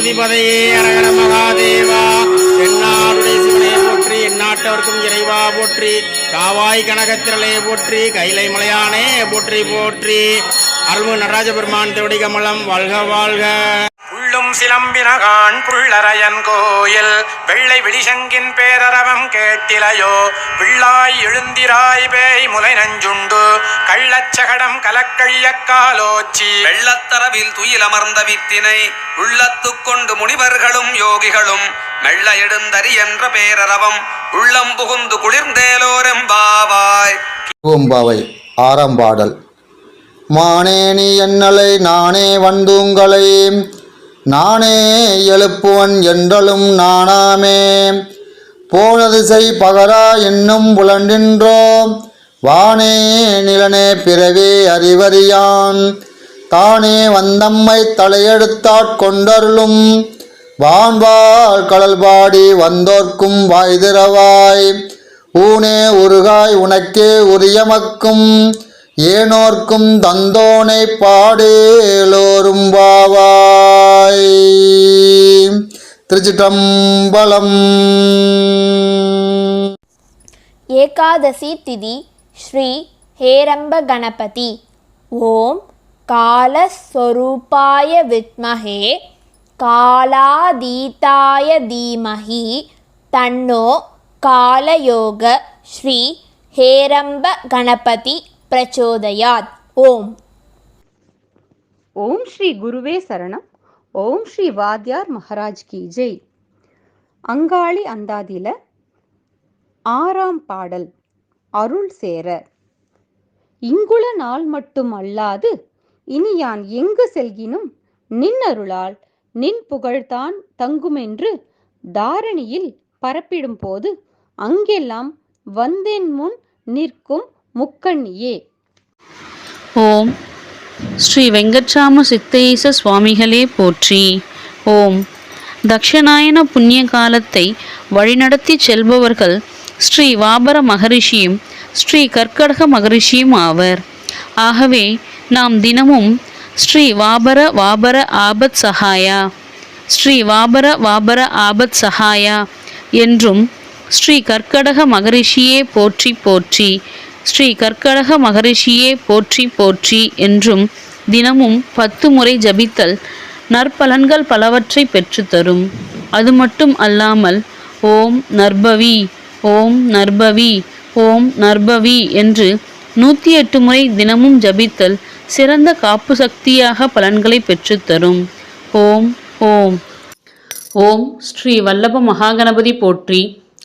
நம பதையே அரகர மகாதேவா எந்நாடுடைய சிவனே போற்றி எந்நாட்டவர்க்கும் இறைவா போற்றி காவாய் கனகத்திரலே போற்றி கைலை மலையானே போற்றி போற்றி. அருள்மு நடராஜ பெருமான் திருவடி கமலம் வாழ்க வாழ்க. உள்ளும் சிலம்பினகான் புள்ளரையன் கோயில். வெள்ளை விழிசங்கின் பேரரவம் கேட்டிலையோ பிள்ளாய் எழுந்திராய் பேய் முலை நஞ்சுண்டு கள்ளச்சகடம் கலக்கழியக்காலோச்சி வெள்ளத்தரவில் துயிலமர்ந்த வித்தினை உள்ளத்துக் கொண்டு முனிவர்களும் யோகிகளும் மெல்ல எழுந்தறி என்ற பேரரவம் உள்ளம் புகுந்து குளிர்ந்தேலோரெம்பாவாய் பூம்பாவை ஆறாம் பாடல். மானேனி என்னலை நானே வந்தூங்களை நானே எழுப்புவன் என்றலும் நானாமே. போனதிசை பகரா என்னும் புலண்டின்றோம் வானே நிலனே பிறவே அறிவறியான். தானே வந்தம்மை தலையெடுத்தாட்கொண்டருளும் வான்வாழ் கடல் பாடி வந்தோர்க்கும் வாய்திரவாய் ஊனே உருகாய் உனக்கே உரியமக்கும். ஏனோர்க்கும் தந்தோனை பாடேலோரும் வாவாய். திருச்சிட்டம்பலம் ஏகாதசி திதி ஸ்ரீ ஹேரம்ப கணபதி. ஓம் காலஸ்வரூபாய வித்மஹே காலாதீதாய தீமஹி தன்னோ காலயோக ஸ்ரீ ஹேரம்ப கணபதி. பிரச்சோதயாத். ஓம். ஓம் ஸ்ரீ குருவே சரணம். ஓம் ஸ்ரீ வாத்யார் மகாராஜ் கி ஜெய். அங்காளி அந்தாதியில ஆறாம் பாடல் அருள் சேர. இங்குள நாள் மட்டும் அல்லாது இனி யான் எங்கு செல்கினும் நின் அருளால் நின் புகழ்தான் தங்குமென்று தாரணியில் பரப்பிடும் போது அங்கெல்லாம் வந்தேன் முன் நிற்கும் முக்கண்ணியே. ஓம். ஸ்ரீ வெங்கட்ராம சித்தேச சுவாமிகளே போற்றி. ஓம். தக்ஷநாயன புண்ணிய காலத்தை வழிநடத்தி செல்பவர்கள் ஸ்ரீ வாபர மகரிஷியும் ஸ்ரீ கற்கடக மகரிஷியும் ஆவர். ஆகவே நாம் தினமும் ஸ்ரீ வாபர வாபர ஆபத் சஹாயா ஸ்ரீ வாபர வாபர ஆபத் சஹாயா என்றும் ஸ்ரீ கற்கடக மகரிஷியே போற்றி போற்றி ஸ்ரீ கற்கடக மகரிஷியே போற்றி போற்றி என்றும் தினமும் பத்து முறை ஜபித்தல் நற்பலன்கள் பலவற்றை பெற்றுத்தரும் அது மட்டும் அல்லாமல் ஓம் நர்பவி ஓம் நர்பவி ஓம் நர்பவி என்று நூற்றி எட்டு முறை தினமும் ஜபித்தல் சிறந்த காப்பு சக்தியாக பலன்களை பெற்றுத்தரும் ஓம் ஓம். ஓம் ஸ்ரீ வல்லப மகாகணபதி போற்றி.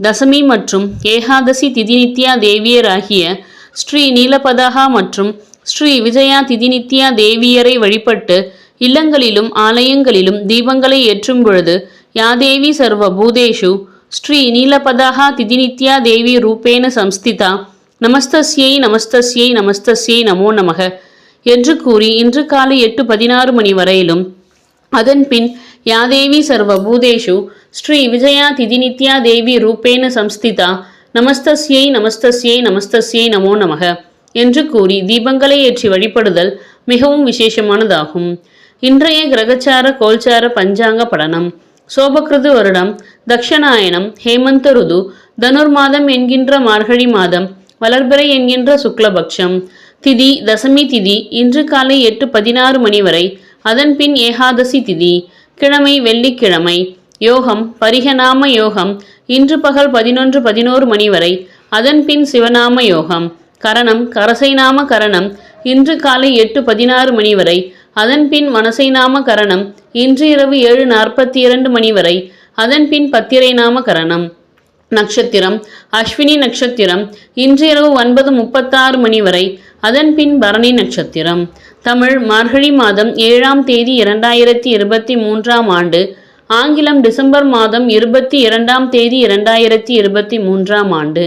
தசமி மற்றும் ஏகாதசி திதிநித்யா தேவியராகிய ஸ்ரீ நீலபதகா மற்றும் ஸ்ரீ விஜயா திதிநித்யா தேவியரை வழிபட்டு இல்லங்களிலும் ஆலயங்களிலும் தீபங்களை ஏற்றும் பொழுது யாதேவி சர்வ பூதேஷு ஸ்ரீ நீலபதகா திதிநித்யா தேவி ரூபேன சம்ஸ்திதா நமஸ்தஸ்யை நமஸ்தஸ்யை நமஸ்தஸ்யை நமோ நமக என்று கூறி இன்று காலை எட்டு பதினாறு மணி வரையிலும் அதன்பின் யாதேவி சர்வபூதேஷு. ஸ்ரீ விஜயா திதிநித்யா தேவி ரூபேன சம்ஸ்திதா. நமஸ்தஸ்யை நமஸ்தஸ்யை நமஸ்தஸ்யை நமோ நமக. என்று கூறி தீபங்களை ஏற்றி வழிபடுதல் மிகவும் விசேஷமானதாகும். இன்றைய கிரகச்சார கோல்சார பஞ்சாங்க படனம். சோபகிருது வருடம் தக்ஷநாயனம் ஹேமந்த ருது தனுர் மாதம் என்கின்ற மார்கழி மாதம் வளர்பிறை என்கின்ற சுக்லபக்ஷம். திதி தசமி திதி இன்று காலை எட்டு பதினாறு மணி வரை அதன்பின் ஏகாதசி திதி. கிழமை வெள்ளிக்கிழமை. யோகம் பரிகநாம யோகம். இன்று பகல் பதினொன்று பதினோரு மணி வரை. அதன்பின் சிவநாம யோகம். கரணம் கரசைநாம கரணம். இன்று காலை எட்டு பதினாறு மணி வரை. அதன்பின் மனசைநாம கரணம். இன்று இரவு ஏழு நாற்பத்தி இரண்டு மணி வரை. அதன்பின் பத்திரை நாம கரணம். நட்சத்திரம் அஸ்வினி நட்சத்திரம். இன்று இரவு ஒன்பது முப்பத்தாறு மணி வரை. அதன்பின் பரணி நட்சத்திரம். தமிழ் மார்கழி மாதம் ஏழாம் தேதி இரண்டாயிரத்தி இருபத்தி மூன்றாம் ஆண்டு ஆங்கிலம் டிசம்பர் மாதம் இருபத்தி இரண்டாம் தேதி இரண்டாயிரத்தி இருபத்தி மூன்றாம் ஆண்டு.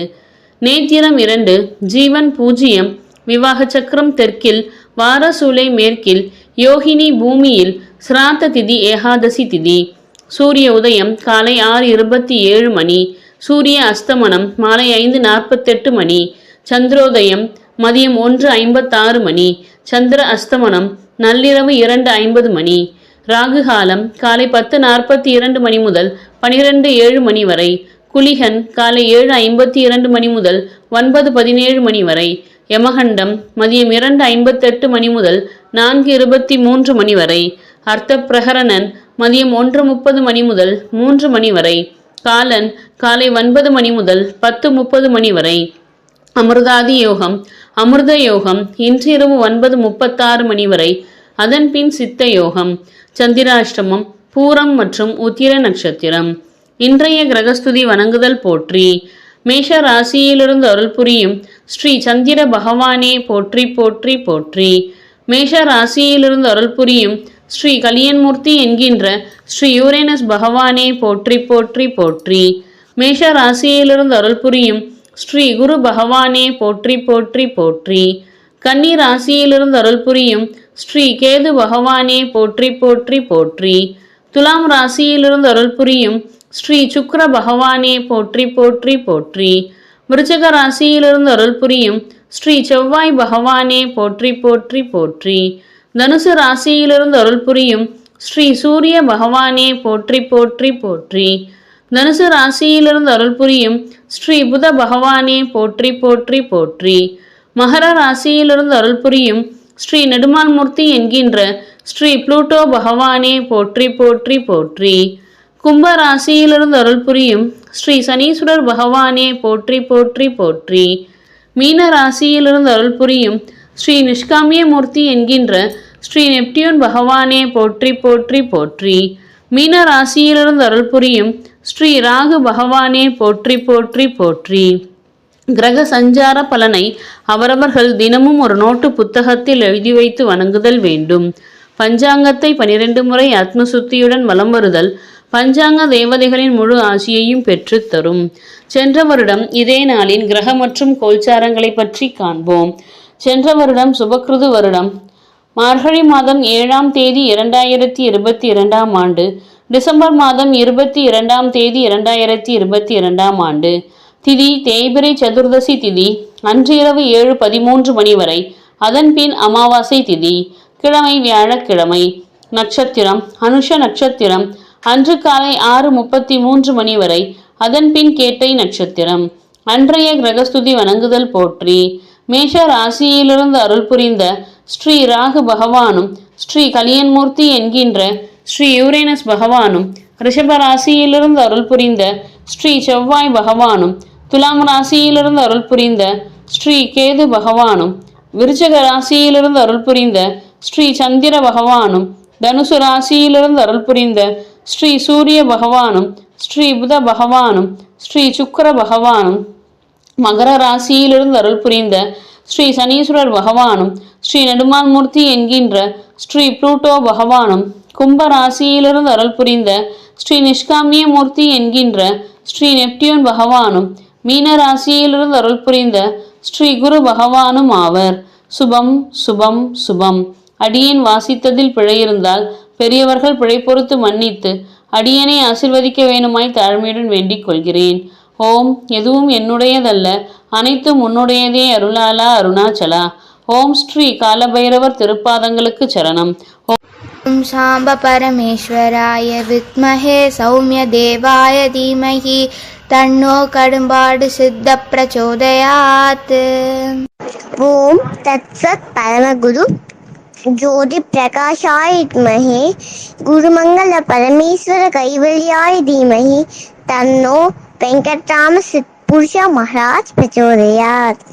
நேத்திரம் இரண்டு ஜீவன் பூஜ்ஜியம் விவாக சக்கரம் தெற்கில் வாரசூலை மேற்கில் யோகினி பூமியில் சிராத்த திதி ஏகாதசி திதி. சூரிய உதயம் காலை ஆறு இருபத்தி ஏழு மணி சூரிய அஸ்தமனம் மாலை ஐந்து நாற்பத்தெட்டு மணி சந்திரோதயம் மதியம் ஒன்று ஐம்பத்தாறு மணி சந்திர அஸ்தமனம் நள்ளிரவு இரண்டு ஐம்பது மணி. ராகு காலம் காலை பத்து நாற்பத்தி இரண்டு மணி முதல் பனிரெண்டு ஏழு மணி வரை. குலிகன் காலை ஏழு ஐம்பத்தி இரண்டு மணி முதல் ஒன்பது பதினேழு மணி வரை. யமகண்டம் மதியம் இரண்டு ஐம்பத்தெட்டு மணி முதல் நான்கு இருபத்தி மூன்று மணி வரை. அர்த்த பிரகரணன் மதியம் ஒன்று முப்பது மணி முதல் மூன்று மணி வரை. காலன் காலை ஒன்பது மணி முதல் பத்து முப்பது மணி வரை. அமிர்தாதி யோகம் அமிர்த யோகம் இன்றிரவு ஒன்பது முப்பத்தாறு மணி வரை. அதன்பின் சித்த யோகம் சந்திராஷ்டமம் பூரம் மற்றும் உத்திர நட்சத்திரம். இன்றைய கிரகஸ்துதி வணங்குதல் போற்றி. மேஷ ராசியிலிருந்து அருள் புரியும் ஸ்ரீ சந்திர பகவானே போற்றி போற்றி போற்றி. மேஷ ராசியிலிருந்து அருள் புரியும் ஸ்ரீ கலியன்மூர்த்தி என்கின்ற ஸ்ரீ யூரேனஸ் பகவானே போற்றி போற்றி போற்றி. மேஷ ராசியிலிருந்து அருள் புரியும் ஸ்ரீ குரு பகவானே போற்றி போற்றி போற்றி. கன்னி ராசியிலிருந்து அருள் புரியும் ஸ்ரீ கேது பகவானே போற்றி போற்றி போற்றி. துலாம் ராசியிலிருந்து அருள் புரியும் ஸ்ரீ சுக்ர பகவானே போற்றி போற்றி போற்றி. விருச்சக ராசியிலிருந்து அருள் புரியும் ஸ்ரீ செவ்வாய் பகவானே போற்றி போற்றி போற்றி. தனுசு ராசியிலிருந்து அருள் புரியும் ஸ்ரீ சூரிய பகவானே போற்றி போற்றி போற்றி. தனுசு ராசியிலிருந்து அருள் புரியும் ஸ்ரீ புத பகவானே போற்றி போற்றி போற்றி. மகர ராசியிலிருந்து அருள் புரியும் ஸ்ரீ நெடுமால்மூர்த்தி என்கின்ற ஸ்ரீ புளூட்டோ பகவானே போற்றி போற்றி போற்றி. கும்ப ராசியிலிருந்து அருள் புரியும் ஸ்ரீ சனீஸ்வரர் பகவானே போற்றி போற்றி போற்றி. மீன ராசியிலிருந்து அருள் புரியும் ஸ்ரீ நிஷ்காமிய மூர்த்தி என்கின்ற ஸ்ரீ நெப்டியூன் பகவானே போற்றி போற்றி போற்றி. மீன ராசியிலிருந்து அருள் புரியும் ஸ்ரீ ராகு பகவானே போற்றி போற்றி போற்றி. கிரக சஞ்சார பலனை அவரவர்கள் தினமும் ஒரு நோட்டு புத்தகத்தில் எழுதி வைத்து வணங்குதல் வேண்டும். பஞ்சாங்கத்தை பனிரெண்டு முறை ஆத்மசுத்தியுடன் வலம் வருதல் பஞ்சாங்க தேவதைகளின் முழு ஆசியையும் பெற்று தரும். சென்ற வருடம் இதே நாளின் கிரக மற்றும் கோல்சாரங்களை பற்றி காண்போம். சென்ற வருடம் சுபக்கிருது வருடம் மார்கழி மாதம் ஏழாம் தேதி இரண்டாயிரத்தி இருபத்தி இரண்டாம் ஆண்டு டிசம்பர் மாதம் இருபத்தி இரண்டாம் தேதி இரண்டாயிரத்தி இருபத்தி இரண்டாம் ஆண்டு. திதி தேய்பிரை சதுர்தசி திதி அன்று இரவு ஏழு பதிமூன்று மணி வரை அதன்பின் அமாவாசை திதி கிழமை வியாழக்கிழமை நட்சத்திரம் அனுஷ நட்சத்திரம் அன்று காலை ஆறு முப்பத்தி மூன்று மணி வரை அதன்பின் கேட்டை நட்சத்திரம். அன்றைய கிரகஸ்துதி வணங்குதல் போற்றி மேஷ ராசியிலிருந்து அருள் புரிந்த ஸ்ரீ ராகு பகவானும் ஸ்ரீ கலியன்மூர்த்தி என்கின்ற ஸ்ரீ யூரேனஸ் பகவானும் ரிஷப ராசியிலிருந்து அருள் புரிந்த ஸ்ரீ செவ்வாய் பகவானும் துலாம் ராசியிலிருந்து அருள் புரிந்த ஸ்ரீ கேது பகவானும் விருச்சக ராசியிலிருந்து அருள் புரிந்த ஸ்ரீ சந்திர பகவானும் தனுசு ராசியிலிருந்து அருள் புரிந்த ஸ்ரீ சூரிய பகவானும் ஸ்ரீ புத பகவானும் ஸ்ரீ சுக்கர பகவானும் மகர ராசியிலிருந்து அருள் புரிந்த ஸ்ரீ சனீஸ்வரர் பகவானும் ஸ்ரீ நெடுமான்மூர்த்தி என்கின்ற ஸ்ரீ புளூட்டோ பகவானும் கும்ப ராசியிலிருந்து அருள் புரிந்த ஸ்ரீ நிஷ்காமிய மூர்த்தி என்கின்ற ஸ்ரீ நெப்டியூன் பகவானும் மீன ராசியிலிருந்து அருள் புரிந்த ஸ்ரீ குரு பகவானும் ஆவர். சுபம் சுபம் சுபம். அடியேன் வாசித்ததில் பிழையிருந்தால் பெரியவர்கள் பிழை பொறுத்து மன்னித்து அடியனை ஆசிர்வதிக்க வேணுமாய் தாழ்மையுடன் வேண்டிக் கொள்கிறேன். ஓம் எதுவும் என்னுடையதல்ல அனைத்தும் உன்னுடையதே அருளாலா அருணாச்சலா. ஓம் ஸ்ரீ காலபைரவர் திருப்பாதங்களுக்கு சரணம். ஓம் சாம்ப பரமேஸ்வராய வித்மஹே சௌமிய தேவாய தீமஹி. தன்னோ கடும்பாடு சித்த பிரச்சோதயாத். ஓம் தத்சத் பரமகுரு ஜோதி பிரகாஷாய வித்மஹே குருமங்கள பரமேஸ்வர கைவல்யாய தீமஹி. தன்னோ வெங்கட்ராம சித் புருஷ மகாராஜ் பிரச்சோதயாத்.